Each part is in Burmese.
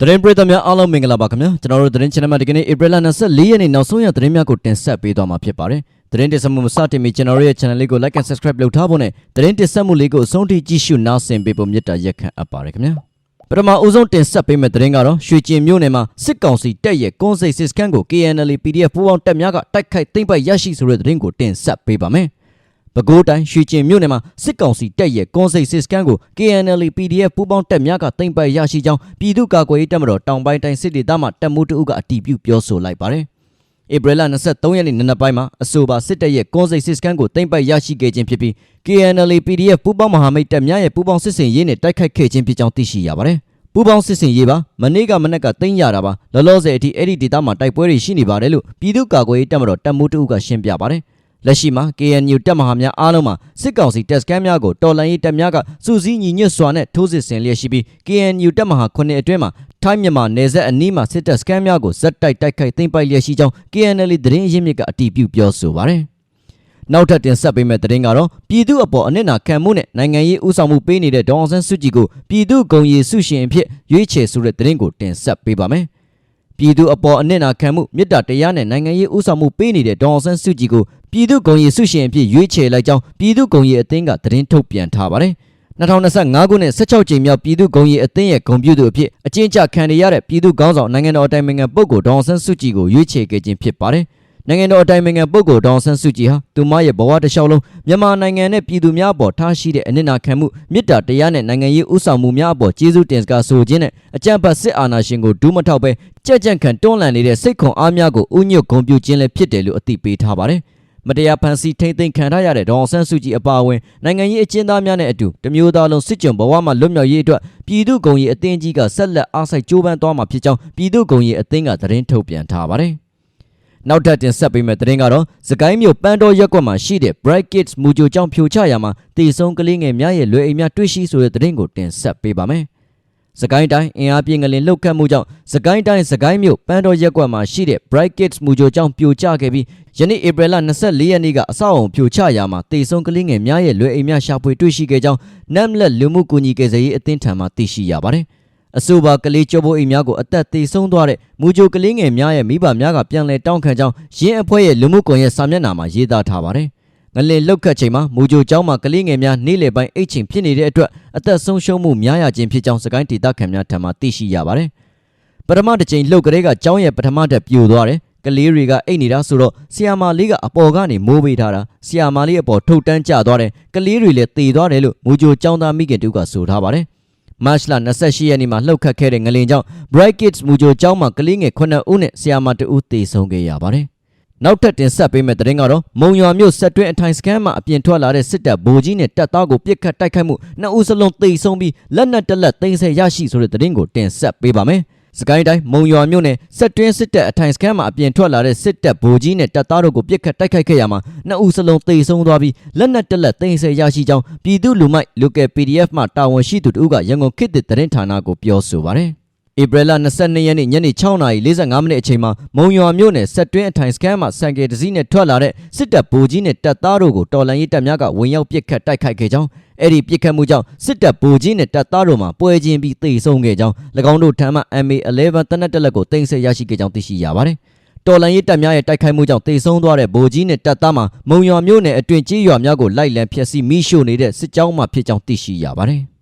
သတင်းပရိသတ်များအားလုံးမင်္ဂလာပါခင်ဗျာကျွန်တော်တို့သတင်း channel မှာဒီကနေ့ April 24ရက်နေ့နောက်ဆုံးရသတင်းများကိုတင်ဆက်ပေးသွားမှာဖြစ်ပါတယ်သတင်းတင်ဆက်မှုမစတင်မီကျွန်တော်တို့ရဲ့ channel လေးကို like and subscribe လုပ်ထားဖို့နဲ့သတင်းတင်ဆက်မှုလေးကိုအဆုံးထိကြည့်ရှုနားဆင်ပေးဖို့မြတ်တာရက်ခံအပ်ပါတယ်ခင်ဗျာပထမအဦးဆုံးတင်ဆက်ပေးမယ့်သတင်းကတော့ရွှေကျင်မြို့နယ်မှာစစ်ကောင်စီတပ်ရဲ့ကွန်စိတ်စစ်စကန်ကို KNL PDF ပူးပေါင်းတပ်များကတိုက်ခိုက်သိမ်းပိုက်ရရှိဆိုတဲ့သတင်းကိုတင်ဆက်ပေးပါမယ် ပဲခူးတိုင်းရွှေကျင်မြို့နယ်မှာစစ်ကောင်စီတပ်ရဲ့ကွန်စိတ်စစ်စကန်ကို KNL PDF ပူးပေါင်းတပ်များကသိမ်းပိုက်ရရှိကြောင်းပြည်သူ့ကာကွယ်ရေးတပ်မတော်တောင်ပိုင်းတိုင်းစစ်ဒေသမှတပ်မှုတအုပ်ကအတည်ပြုပြောဆိုလိုက်ပါတယ်။ဧပြီလ23ရက်နေ့နံနက်ပိုင်းမှာအဆိုပါစစ်တပ်ရဲ့ကွန်စိတ်စစ်စကန်ကိုသိမ်းပိုက်ရရှိခဲ့ခြင်းဖြစ်ပြီး KNL PDF ပူးပေါင်းမဟာမိတ်တပ်များရဲ့ပူးပေါင်းစစ်ဆင်ရေးနဲ့တိုက်ခိုက်ခဲ့ခြင်းဖြစ်ကြောင်းသိရှိရပါတယ်။ပူးပေါင်းစစ်ဆင်ရေးပါမနေ့ကမနက်ကသိမ်းရတာပါလောလောဆယ်အထိအဲ့ဒီဒေသမှာတိုက်ပွဲတွေရှိနေပါတယ်လို့ပြည်သူ့ကာကွယ်ရေးတပ်မတော်တပ်မှုတအုပ်ကရှင်းပြပါတယ်။ လက်ရှိမှာ KNU တပ်မဟာများအားလုံးမှာစစ်ကောင်စီတပ်စခန်းများကိုတော်လှန်ရေးတပ်များကစုစည်းညီညွတ်စွာနဲ့ထိုးစစ်ဆင်လျက်ရှိပြီး KNU တပ်မဟာ9အတွင်းမှာထိုင်းမြန်မာနယ်စပ်အနီးမှာစစ်တပ်စခန်းများကိုဇက်တိုက်တိုက်ခိုက်သိမ်းပိုက်လျက်ရှိကြောင်း KNL သတင်းအရင်းမြစ်ကအတည်ပြုပြောဆိုပါတယ်။နောက်ထပ်တင်ဆက်ပေးမယ့်သတင်းကတော့ပြည်သူအပေါ်အနစ်နာခံမှုနဲ့နိုင်ငံရေးဥဆောင်မှုပေးနေတဲ့ဒေါအောင်ဆန်းစုကြည်ကိုပြည်သူဂုံရီစုရှင်အဖြစ်ရွေးချယ်ဆိုတဲ့သတင်းကိုတင်ဆက်ပေးပါမယ်။ပြည်သူအပေါ်အနစ်နာခံမှုမေတ္တာတရားနဲ့နိုင်ငံရေးဥဆောင်မှုပေးနေတဲ့ဒေါအောင်ဆန်းစုကြည်ကို ပြည်သူဂုံရီစုရှင်အဖြစ်ရွေးချယ်လိုက်ကြောင်းပြည်သူဂုံရီအသင်းကသတင်းထုတ်ပြန်ထားပါတယ်။2025ခုနှစ်16ကြိမ်မြောက်ပြည်သူ့ဂုံရီအသင်းရဲ့ဂုံပြုသူအဖြစ်အကျဉ်းချခံရတဲ့ပြည်သူ့ခေါင်းဆောင်နိုင်ငံတော်အတိုင်ပင်ခံပုဂ္ဂိုလ်ဒေါအောင်ဆန်းစုကြည်ကိုရွေးချယ်ခဲ့ခြင်းဖြစ်ပါတယ်။နိုင်ငံတော်အတိုင်ပင်ခံပုဂ္ဂိုလ်ဒေါအောင်ဆန်းစုကြည်ဟာသူမရဲ့ဘဝတစ်လျှောက်လုံးမြန်မာနိုင်ငံနဲ့ပြည်သူများအပေါ်ထားရှိတဲ့အနစ်နာခံမှုမေတ္တာတရားနဲ့နိုင်ငံရေးဥဆောင်မှုများအပေါ်ကျေးဇူးတင်စကားဆိုခြင်းနဲ့အကြံဖတ်စစ်အာဏာရှင်ကိုဒူးမထောက်ပဲကြက်ကြံ့ခံတွန်းလှန်နေတဲ့စိတ်ခွန်အားများကိုဥညွတ်ဂုံပြုခြင်းလည်းဖြစ်တယ်လို့အသိပေးထားပါတယ်။ မတရားဖန်ဆီးထိမ့်သိမ်းခံထားရတဲ့ဒေါအောင်ဆန်းစုကြည်အပါအဝင်နိုင်ငံရေးအကျဉ်းသားများနဲ့အတူတမျိုးသားလုံးစစ်ကြုံဘဝမှာလွတ်မြောက်ရေးအတွက်ပြည်သူ့ဂုံရီအသင်းကြီးကဆက်လက်အားစိုက်ကြိုးပမ်းသွားမှာဖြစ်ကြောင်းပြည်သူ့ဂုံရီအသင်းကသတင်းထုတ်ပြန်ထားပါတယ်။နောက်ထပ်တင်ဆက်ပေးမယ့်သတင်းကတော့စကိုင်းမြို့ပန်းတော်ရက်ကွက်မှာရှိတဲ့ Bright Kids မူကြိုကျောင်းဖြိုချရာမှာတည်ဆုံကလေးငယ်များရဲ့လွယ်အိမ်များတွေ့ရှိဆိုတဲ့သတင်းကိုတင်ဆက်ပေးပါမယ်။ စကိုင်းတိုင်းအင်အားပြင်းကလေးလှုပ်ခတ်မှုကြောင့်စကိုင်းတိုင်းစကိုင်းမြို့ပန်းတော်ရက်ကွက်မှာရှိတဲ့ Bright Kids မူကြိုကျောင်းပြိုကျခဲ့ပြီးယနေ့ဧပြီလ24ရက်နေ့ကအဆောက်အုံပြိုကျရာမှာတည်ဆုံကလေးငယ်များရဲ့လွယ်အိမ်များရှာဖွေတွေ့ရှိခဲ့ကြောင်း Namlet လူမှုကူညီကယ်ဆယ်ရေးအသင်းထံမှသိရှိရပါတယ်။အဆိုပါကလေးကျော်ပိုးအိမ်များကိုအသက်သေဆုံးသွားတဲ့မူကြိုကလေးငယ်များရဲ့မိဘများကပြန်လည်တောင်းခံကြောင်းရင်းအဖွဲ့ရဲ့လူမှုကွန်ရက်စာမျက်နှာမှာရေးသားထားပါတယ်။ ငလင်လောက်ခတ်ချိန်မှာမူကြိုကျောင်းမှာကလေးငယ်များနေ့လယ်ပိုင်းအိတ်ချိန်ဖြစ်နေတဲ့အတွက်အသက်ဆုံးရှုံးမှုများရခြင်းဖြစ်ကြောင်းစကိုင်းဒေသခံများထံမှသိရှိရပါတယ်။ပထမတစ်ချိန်လှုပ်ကလေးကကျောင်းရဲ့ပထမတက်ပြိုသွားတယ်။ကလေးတွေကအိတ်နေတာဆိုတော့ဆီယာမာလေးကအပေါ်ကနေမိုးပေးထားတာဆီယာမာလေးအပေါ်ထုတ်တန်းကျသွားတယ်။ကလေးတွေလည်းတေသွားတယ်လို့မူကြိုကျောင်းသားမိခင်တူကဆိုထားပါတယ်။မတ်လ28ရက်နေ့မှာလှုပ်ခတ်ခဲ့တဲ့ငလင်ကြောင့် Bright Kids မူကြိုကျောင်းမှာကလေးငယ်9ဦးနဲ့ဆီယာမာ2ဦးတေဆုံးခဲ့ရပါတယ်။ နောက်ထပ်တင်ဆက်ပေးမယ့်သတင်းကတော့မုံရွာမြို့ဆက်တွင်းအထိုင်စကန်မှာအပြင်ထွက်လာတဲ့စစ်တပ်ဗိုလ်ကြီးနဲ့တပ်သားကိုပြစ်ခတ်တိုက်ခိုက်မှုနှစ်ဦးစလုံးသေဆုံးပြီးလက်နက်တစ်လက်သိမ်းဆည်းရရှိဆိုတဲ့သတင်းကိုတင်ဆက်ပေးပါမယ်။စကိုင်းတိုင်းမုံရွာမြို့နယ်ဆက်တွင်းစစ်တပ်အထိုင်စကန်မှာအပြင်ထွက်လာတဲ့စစ်တပ်ဗိုလ်ကြီးနဲ့တပ်သားတို့ကိုပြစ်ခတ်တိုက်ခိုက်ခဲ့ရမှာနှစ်ဦးစလုံးသေဆုံးသွားပြီးလက်နက်တစ်လက်သိမ်းဆည်းရရှိကြောင်းပြည်သူလူမိုက် local PDF မှတာဝန်ရှိသူတို့ကရန်ကုန်ခေတ်သစ်သတင်းဌာနကိုပြောဆိုပါတယ်။ ဧပြီလ22ရက်နေ့ညနေ6:45မိနစ်အချိန်မှာမုံရွာမြို့နယ်ဆက်တွင်းအထိုင်စခန်းမှာစံကေတစည်းနဲ့ထွက်လာတဲ့စစ်တပ်ဗိုလ်ကြီးနဲ့တပ်သားတို့ကိုတော်လှန်ရေးတပ်များကဝင်ရောက်ပစ်ခတ်တိုက်ခိုက်ခဲ့ကြောင်းအဲ့ဒီပစ်ခတ်မှုကြောင့်စစ်တပ်ဗိုလ်ကြီးနဲ့တပ်သားတို့မှပွဲချင်းပြီးသေဆုံးခဲ့ကြောင်း၎င်းတို့ထံမှ MA11 တနက်တက်လက်ကိုတင်ဆက်ရရှိခဲ့ကြောင်းသိရှိရပါတယ်။တော်လန်ရေးတပ်များရဲ့တိုက်ခိုက်မှုကြောင့်တေဆုံးသွားတဲ့ဗိုလ်ကြီးနဲ့တပ်သားမှမုံရွာမြို့နယ်အတွင်းကြီးရွာများကိုလိုက်လံဖျက်ဆီးမိရှို့နေတဲ့စစ်ကြောင်းမှဖြစ်ကြောင်းသိရှိရပါတယ်။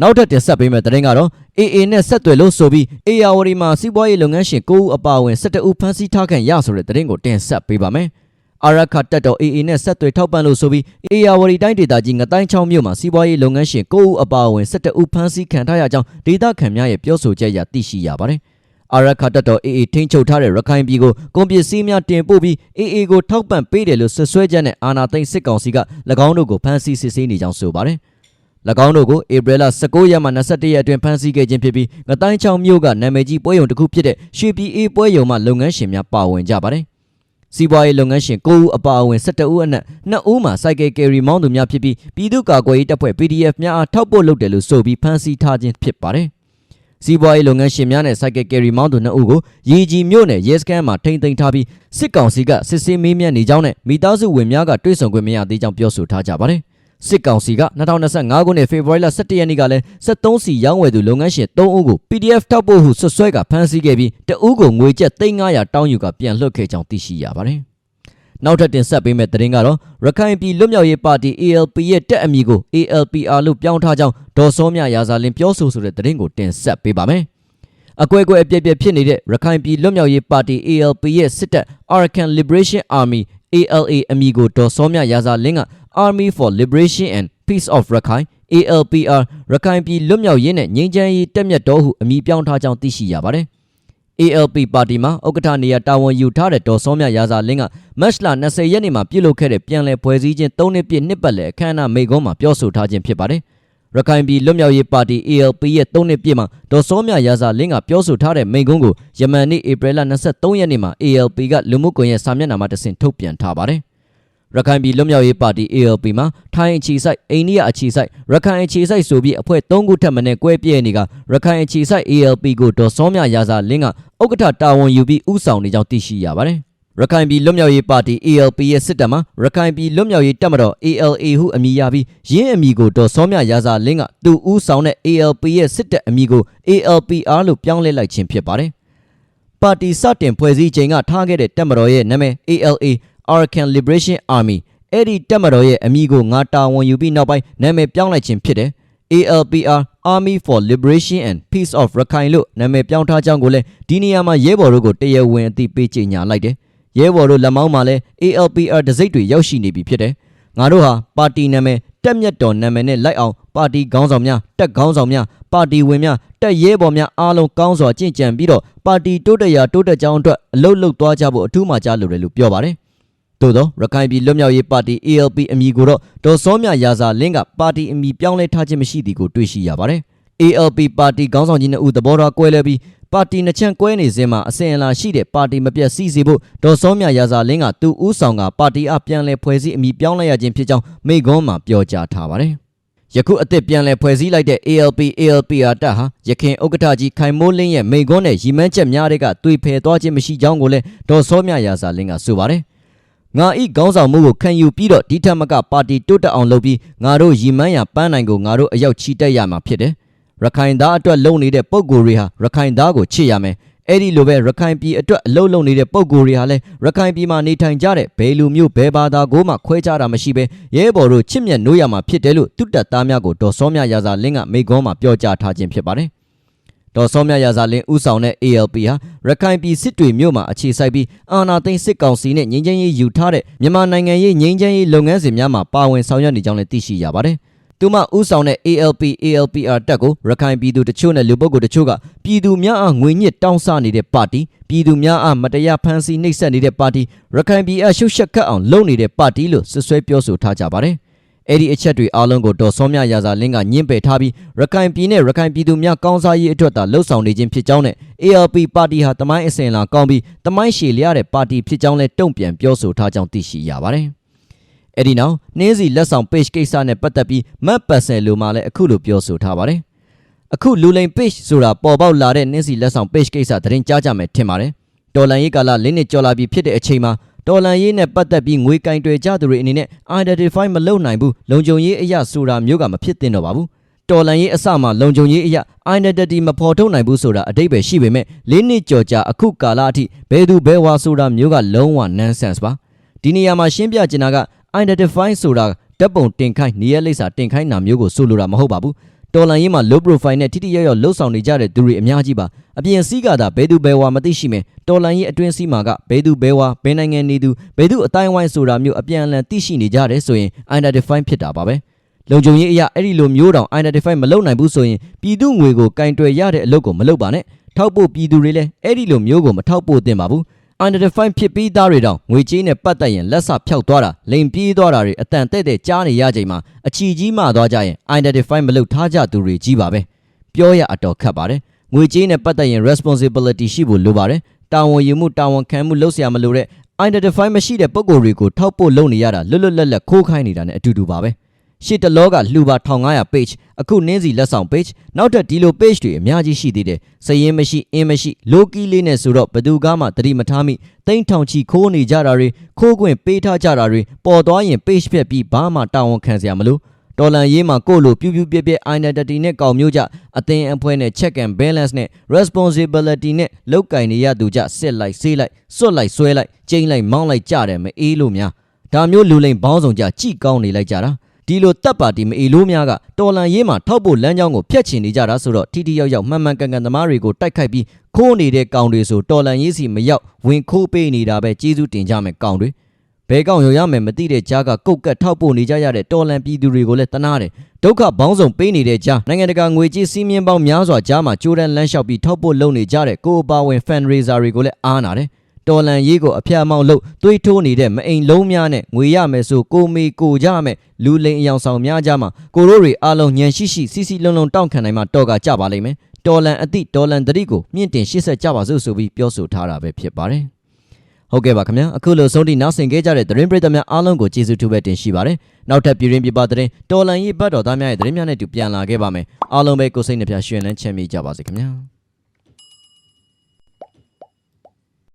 နောက်ထပ်တင်ဆက်ပေးမယ့်သတင်းကတော့ AA နဲ့ဆက်သွယ်လို့ဆိုပြီး ARD မှာစီးပွားရေးလုပ်ငန်းရှင်9ဦးအပါအဝင်17ဦးဖမ်းဆီးထားခံရဆိုတဲ့သတင်းကိုတင်ဆက်ပေးပါမယ်။အာရခတက်တော် AA နဲ့ဆက်သွယ်ထောက်ပံ့လို့ဆိုပြီး ARD တိုင်းဒေသကြီးငတိုင်းချောင်းမြို့မှာစီးပွားရေးလုပ်ငန်းရှင်9ဦးအပါအဝင်17ဦးဖမ်းဆီးခံထားရကြောင်းဒေသခံများရဲ့ပြောဆိုချက်အရသိရှိရပါတယ်။အာရခတက်တော် AA ထိန်းချုပ်ထားတဲ့ရခိုင်ပြည်ကိုကုန်ပစ္စည်းများတင်ပို့ပြီး AA ကိုထောက်ပံ့ပေးတယ်လို့ဆွဆွဲချက်နဲ့အာဏာသိမ်းစစ်ကောင်စီက၎င်းတို့ကိုဖမ်းဆီးစစ်ဆေးနေကြောင်းဆိုပါတယ်။၎ င်းတို့ကိုဧပြီလ19ရက်မှ21ရက်အတွင်းဖမ်းဆီးခဲ့ခြင်းဖြစ်ပြီးငတိုင်းချောင်းမြို့ကနာမည်ကြီးပွဲရုံတစ်ခုဖြစ်တဲ့ရွှေပြည်အေးပွဲရုံမှလုပ်ငန်းရှင်များပါဝင်ကြပါတယ်။စီးပွားရေးလုပ်ငန်းရှင်9ဦးအပါအဝင်17ဦးအနက်2ဦးမှာစိုက်ကယ်ကယ်ရီမောင်းသူများဖြစ်ပြီးပြည်သူ့ကာကွယ်ရေးတပ်ဖွဲ့ PDF များအားထောက်ပို့လုပ်တယ်လို့ဆိုပြီးဖမ်းဆီးထားခြင်းဖြစ်ပါတယ်။စီးပွားရေးလုပ်ငန်းရှင်များနဲ့စိုက်ကယ်ကယ်ရီမောင်းသူ2ဦးကိုရေကြီးမြို့နယ်ရဲစခန်းမှာထိန်းသိမ်းထားပြီးစစ်ကောင်စီကစစ်ဆေးမေးမြန်းနေကြောင်းနဲ့မိသားစုဝင်များကတွေ့ဆုံခွင့်မရသေးကြောင်းပြောဆိုထားကြပါတယ်။ စစ်ကောင်စီက2025ခုနှစ်ဖေဖော်ဝါရီလ17ရက်နေ့ကလည်း73စီရောင်းဝယ်သူလုပ်ငန်းရှင်3ဦးကို PDF ထောက်ပို့ဟုဆွဆွဲကဖမ်းဆီးခဲ့ပြီးတဦးကိုငွေကျပ်300တောင်းယူကပြန်လွှတ်ခဲ့ကြောင်းသိရှိရပါတယ်။နောက်ထပ်တင်ဆက်ပေးမယ့်သတင်းကတော့ရခိုင်ပြည်လွတ်မြောက်ရေးပါတီ ALP ရဲ့တက်အမည်ကို ALPR လို့ပြောင်းထားကြောင်းဒေါ်စောမြရာဇာလင်းပြောဆိုဆိုတဲ့သတင်းကိုတင်ဆက်ပေးပါမယ်။အကွဲကွဲအပြက်ပြက်ဖြစ်နေတဲ့ရခိုင်ပြည်လွတ်မြောက်ရေးပါတီ ALP ရဲ့စစ်တပ် Arakan Liberation Army ALA အမည်ကိုဒေါ်စောမြရာဇာလင်းက Army for Liberation and Peace of Rakhine ALPR ရခိုင်ပြည်လွတ်မြောက်ရေးနဲ့ငြိမ်းချမ်းရေးတက်မြတ်တော်ဟုအမည်ပြောင်းထားကြောင်းသိရှိရပါတယ်။ ALP ပါတီမှာဥက္ကဋ္ဌနေရာတာဝန်ယူထားတဲ့ဒေါ်စောမြရာဇာလင်းကမတ်လ20ရက်နေ့မှာပြုလုပ်ခဲ့တဲ့ပြန်လည်ဖွဲ့စည်းခြင်း၃နှစ်ပြည့်နှစ်ပတ်လည်အခမ်းအနားမိန့်ခွန်းမှာပြောဆိုထားခြင်းဖြစ်ပါတယ်။ရခိုင်ပြည်လွတ်မြောက်ရေးပါတီ ALP ရဲ့၃နှစ်ပြည့်မှာဒေါ်စောမြရာဇာလင်းကပြောဆိုထားတဲ့မိန့်ခွန်းကိုယမန်နေ့ဧပြီလ23ရက်နေ့မှာ ALP ကလူမှုကွန်ရက်စာမျက်နှာမှာတဆင့်ထုတ်ပြန်ထားပါတယ်။ ရခိုင်ပြည်လွတ်မြောက်ရေးပါတီ ALP မှာထိုင်းအခြေစိုက်အိန္ဒိယအခြေစိုက်ရခိုင်အခြေစိုက်ဆိုပြီးအဖွဲ့၃ခုထပ်မံနဲ့ကွဲပြဲနေကရခိုင်အခြေစိုက် ALP ကိုဒေါ်စောမြရာဇာလင်းကဥက္ကဋ္ဌတာဝန်ယူပြီးဥဆောင်နေကြောင်းသိရှိရပါတယ်။ရခိုင်ပြည်လွတ်မြောက်ရေးပါတီ ALP ရဲ့စစ်တပ်မှာရခိုင်ပြည်လွတ်မြောက်ရေးတပ်မတော် ALA ဟုအမည်ရပြီးရင်းအမည်ကိုဒေါ်စောမြရာဇာလင်းကသူဦးဆောင်တဲ့ ALP ရဲ့စစ်တပ်အမည်ကို ALPR လို့ပြောင်းလဲလိုက်ခြင်းဖြစ်ပါတယ်။ပါတီစတင်ဖွဲ့စည်းချိန်ကထားခဲ့တဲ့တပ်မတော်ရဲ့နာမည် ALA Arakan Liberation Army အဲ့ဒီတပ်မတော်ရဲ့အမည်ကိုငါတာဝန်ယူပြီးနောက်ပိုင်းနာမည်ပြောင်းလိုက်ခြင်းဖြစ်တယ် ALPR Army for Liberation and Peace of Rakhine လို့နာမည်ပြောင်းထားကြောင်းကိုလည်းဒီနေရာမှာရဲဘော်တို့ကိုတရားဝင်အသိပေးကြေညာလိုက်တယ်ရဲဘော်တို့လက်မောင်းမှာလည်း ALPR တစိမ့်တွေရောက်ရှိနေပြီဖြစ်တယ်ငါတို့ဟာပါတီနာမည်တက်မြတ်တော်နာမည်နဲ့လိုက်အောင်ပါတီခေါင်းဆောင်များတက်ခေါင်းဆောင်များပါတီဝင်များတက်ရဲဘော်များအားလုံးကောင်းစွာကြင်ကြံပြီးတော့ပါတီတိုးတက်ရာတိုးတက်ကြောင်းအတွက်အလုတ်လုတ်သွားကြဖို့အထူးမှကြားလိုတယ်လို့ပြောပါတယ် သို့သောရခိုင်ပြည်လွတ်မြောက်ရေးပါတီ ALP အမည်ကိုတော့ဒေါ်စောမြရာဇာလင်းကပါတီအမည်ပြောင်းလဲထားခြင်းမရှိသည်ကိုတွေ့ရှိရပါတယ်။ ALP ပါတီခေါင်းဆောင်ကြီးနှစ်ဦးသဘောထားကွဲလဲပြီးပါတီနှစ်ချမ်းကွဲနေစဉ်မှာအစဉ်အလာရှိတဲ့ပါတီမပြတ်စည်းစေဖို့ဒေါ်စောမြရာဇာလင်းကသူဦးဆောင်ကပါတီအပြန်လဲဖွဲ့စည်းအမည်ပြောင်းလဲရခြင်းဖြစ်ကြောင်းမိန့်ခွန်းမှာပြောကြားထားပါတယ်။ယခုအသစ်ပြန်လည်ဖွဲ့စည်းလိုက်တဲ့ ALP ALPR တပ်ဟာရခင်ဥက္ကဋ္ဌကြီးခိုင်မိုးလင်းရဲ့မိန့်ခွန်းနဲ့ရီမန်းချက်များတဲ့ကတွေဖယ်သွားခြင်းမရှိကြောင်းကိုလည်းဒေါ်စောမြရာဇာလင်းကဆိုပါတယ်။ ငါဤခေါင်းဆောင်မှုကိုခံယူပြီးတော့ဒီထက်မကပါတီတိုးတက်အောင်လုပ်ပြီးငါတို့ရီမန်းရပန်းနိုင်ကိုငါတို့အရောက်ချီတက်ရမှာဖြစ်တယ်။ရခိုင်သားအတွက်လုံနေတဲ့ပုံကိုယ်တွေဟာရခိုင်သားကိုချစ်ရမယ်။အဲ့ဒီလိုပဲရခိုင်ပြည်အတွက်အလုံးလုံးနေတဲ့ပုံကိုယ်တွေဟာလည်းရခိုင်ပြည်မှာနေထိုင်ကြတဲ့ဘယ်လူမျိုးဘယ်ဘာသာကိုမှခွဲခြားတာမရှိဘဲရဲဘော်တို့ချစ်မြတ်နိုးရမှာဖြစ်တယ်လို့တုတ္တသားများကိုဒေါ်စောမြရာဇာလင်းကမိကွန်းမှာပြောကြားထားခြင်းဖြစ်ပါတယ်။ ဒေါ်စောမြရာဇာလင်းဦးဆောင်တဲ့ ALP ဟာရခိုင်ပြည်စစ်တွေမြို့မှာအခြေစိုက်ပြီးအာဏာသိမ်းစစ်ကောင်စီနဲ့ငြိမ်းချမ်းရေးယူထားတဲ့မြန်မာနိုင်ငံရေးငြိမ်းချမ်းရေးလုပ်ငန်းစဉ်များမှာပါဝင်ဆောင်ရွက်နေကြောင်းလည်းသိရှိရပါတယ်။သူမဦးဆောင်တဲ့ ALP ALPR တက်ကိုရခိုင်ပြည်သူတချို့နဲ့လူပုဂ္ဂိုလ်တချို့ကပြည်သူများအားငွေညစ်တောင်းဆနေတဲ့ပါတီပြည်သူများအားမတရားဖမ်းဆီးနှိပ်စက်နေတဲ့ပါတီရခိုင်ပြည်အရှုပ်ရှက်ခတ်အောင်လုပ်နေတဲ့ပါတီလို့ဆွဆွဲပြောဆိုထားကြပါတယ်။ အဲ့ဒီအချက်တွေအားလုံးကိုဒေါ်စောမြရာဇာလင်းကညှင်းပယ်ထားပြီးရခိုင်ပြည်နဲ့ရခိုင်ပြည်သူများကောင်းစားရေးအတွက်သာလှုံ့ဆော်နေခြင်းဖြစ်ကြောင်းနဲ့ ALP ပါတီဟာတမိုင်းအစဉ်အလာကောင်းပြီးတမိုင်းရှည်လျတဲ့ပါတီဖြစ်ကြောင်းလည်းတုံ့ပြန်ပြောဆိုထားကြောင်းသိရှိရပါတယ်။အဲ့ဒီနောက်နှင်းစီလက်ဆောင် page ကိစ္စနဲ့ပတ်သက်ပြီးမတ်ပတ်ဆယ်လိုမှလည်းအခုလိုပြောဆိုထားပါတယ်။အခုလူလိန် page ဆိုတာပေါ်ပေါက်လာတဲ့နှင်းစီလက်ဆောင် page ကိစ္စသတင်းကြားကြမယ်ထင်ပါတယ်။တော်လန်ရေးကာလလင်းနစ်ကြော်လာပြီးဖြစ်တဲ့အချိန်မှာ တော်လန်ရေးနဲ့ပတ်သက်ပြီးငွေကင်တွေကြသူတွေအနေနဲ့ identify မလုပ်နိုင်ဘူးလုံခြုံရေးအရာဆိုတာမျိုးကမဖြစ်သင့်တော့ပါဘူးတော်လန်ရေးအစမှလုံခြုံရေးအရာ identity မဖော်ထုတ်နိုင်ဘူးဆိုတာအတိတ်ပဲရှိပေမဲ့လေးနှစ်ကြော်ကြာအခုကာလအထိဘယ်သူဘယ်ဝါဆိုတာမျိုးကလုံးဝ nonsense ပါဒီနေရာမှာရှင်းပြချင်တာက identify ဆိုတာဓာတ်ပုံတင်ခိုင်းနေရလိမ့်စာတင်ခိုင်းတာမျိုးကိုဆိုလိုတာမဟုတ်ပါဘူး တော်လန်ရေးမှာ low profile နဲ့ထိထိရောက်ရောက်လှုပ်ဆောင်နေကြတဲ့သူတွေအများကြီးပါအပြင်စီးကသာဘဲသူဘဲဝါမသိရှိမယ်တော်လန်ရေးအတွင်းစီးမှာကဘဲသူဘဲဝါဘဲနိုင်ငံနေသူဘဲသူအတိုင်းဝိုင်းဆိုတာမျိုးအပြန်အလှန်သိရှိနေကြတယ်ဆိုရင် identify ဖြစ်တာပါပဲလုံခြုံရေးအရာအဲ့ဒီလိုမျိုးတောင် identify မလုပ်နိုင်ဘူးဆိုရင်ပြည်သူငွေကိုကင်တွယ်ရတဲ့အလုပ်ကိုမလုပ်ပါနဲ့ထောက်ဖို့ပြည်သူတွေလည်းအဲ့ဒီလိုမျိုးကိုမထောက်ဖို့သင့်ပါဘူး unidentified ဖြစ်ပြီးသားတွေတောင်ငွေကြေးနဲ့ပတ်သက်ရင်လက်ဆဖြောက်သွားတာလိမ်ပြေးသွားတာတွေအတန်တဲ့တဲ့ကြားနေရချိန်မှာအချီကြီးမှသွားကြရင် identify မလုပ်ထားကြသူတွေကြီးပါပဲပြောရအတော်ခက်ပါတယ်ငွေကြေးနဲ့ပတ်သက်ရင် responsibility ရှိဖို့လိုပါတယ်တာဝန်ယူမှုတာဝန်ခံမှုလုပ်ဆရာမလိုတဲ့ identify မရှိတဲ့ပုံကိုယ်တွေကိုထောက်ပို့လုပ်နေရတာလွတ်လွတ်လပ်လပ်ခိုးခိုင်းနေတာနဲ့အတူတူပါပဲ။ ရှစ်တလောကလှူပါ1500 page အခုနင်းစီလက်ဆောင် page နောက်ထပ်ဒီလို page တွေအများကြီးရှိသေးတယ်စည်ရင်မရှိအင်းမရှိလိုကီလေးနဲ့ဆိုတော့ဘယ်သူကမှတတိမထားမိတိမ့်ထောင်ချီခိုးနေကြတာတွေခိုးခွင့်ပေးထားကြတာတွေပေါ်သွားရင် page ဖြတ်ပြီးဘာမှတာဝန်ခံစရာမလိုတော်လန်ရေးမှာကိုယ့်လိုပြူးပြူးပြက်ပြက် identity နဲ့ကောက်မျိုးကြအသင်အဖွဲနဲ့ check and balance နဲ့ responsibility နဲ့လောက်ကင်နေရသူကြစစ်လိုက်ဆေးလိုက်စွတ်လိုက်ဆွဲလိုက်ကျိန်းလိုက်မောင်းလိုက်ကြတယ်မအေးလို့များဒါမျိုးလူလိမ်ဘောင်းဆောင်ကြကြိကောင်းနေလိုက်ကြတာ ဒီလိုတပ်ပါတီမအေးလို့များကတော်လန်ရေးမှာထောက်ဖို့လမ်းကြောင်းကိုဖျက်ချင်နေကြတာဆိုတော့တီတီရောက်ရောက်မှန်မှန်ကန်ကန်သမားတွေကိုတိုက်ခိုက်ပြီးခိုးနေတဲ့ကောင်တွေဆိုတော်လန်ရေးစီမရောက်ဝင်ခိုးပေးနေတာပဲကျေးဇူးတင်ကြမယ်ကောင်တွေဘဲကောင်ရောရမယ်မသိတဲ့ကြားကကုတ်ကတ်ထောက်ပို့နေကြရတဲ့တော်လန်ပြည်သူတွေကိုလည်းတနာတယ်ဒုက္ခဘောင်းဆောင်ပေးနေတဲ့ကြားနိုင်ငံတကာငွေကြေးစည်းမျဉ်းပေါင်းများစွာကြားမှာကြိုးတန်းလန်းလျှောက်ပြီးထောက်ပို့လုပ်နေကြတဲ့ကိုအပါဝင် fundraiser တွေကိုလည်းအားနာတယ် တော်လန်ရေးကိုအဖျက်အမောက်လုပ်သွေးထိုးနေတဲ့မအိမ်လုံးများနဲ့ငွေရမယ်ဆိုကိုမေကိုကြမယ်လူလိန်အယောင်ဆောင်များကြမှာကိုတို့တွေအားလုံးညံရှိရှိစီစီလုံးလုံးတောင့်ခံနိုင်မှာတော်ကကြပါလိမ့်မယ်တော်လန်အသည့်တော်လန်တတိကိုမြင့်တင်ရှေ့ဆက်ကြပါစို့ဆိုပြီးပြောဆိုထားတာပဲဖြစ်ပါတယ်ဟုတ်ကဲ့ပါခင်ဗျာအခုလိုဆုံးထိနောက်ဆင်ခဲ့ကြတဲ့သတင်းပရိသတ်များအားလုံးကိုကျေးဇူးတူပဲတင်ရှိပါတယ်နောက်ထပ်ပြည်ရင်းပြပသတင်းတော်လန်ရေးဘတ်တော်သားများရဲ့သတင်းများနဲ့တူပြန်လာခဲ့ပါမယ်အားလုံးပဲကိုယ်စိတ်နှပြရှင်လန်းချမ်းမြေ့ကြပါစေခင်ဗျာ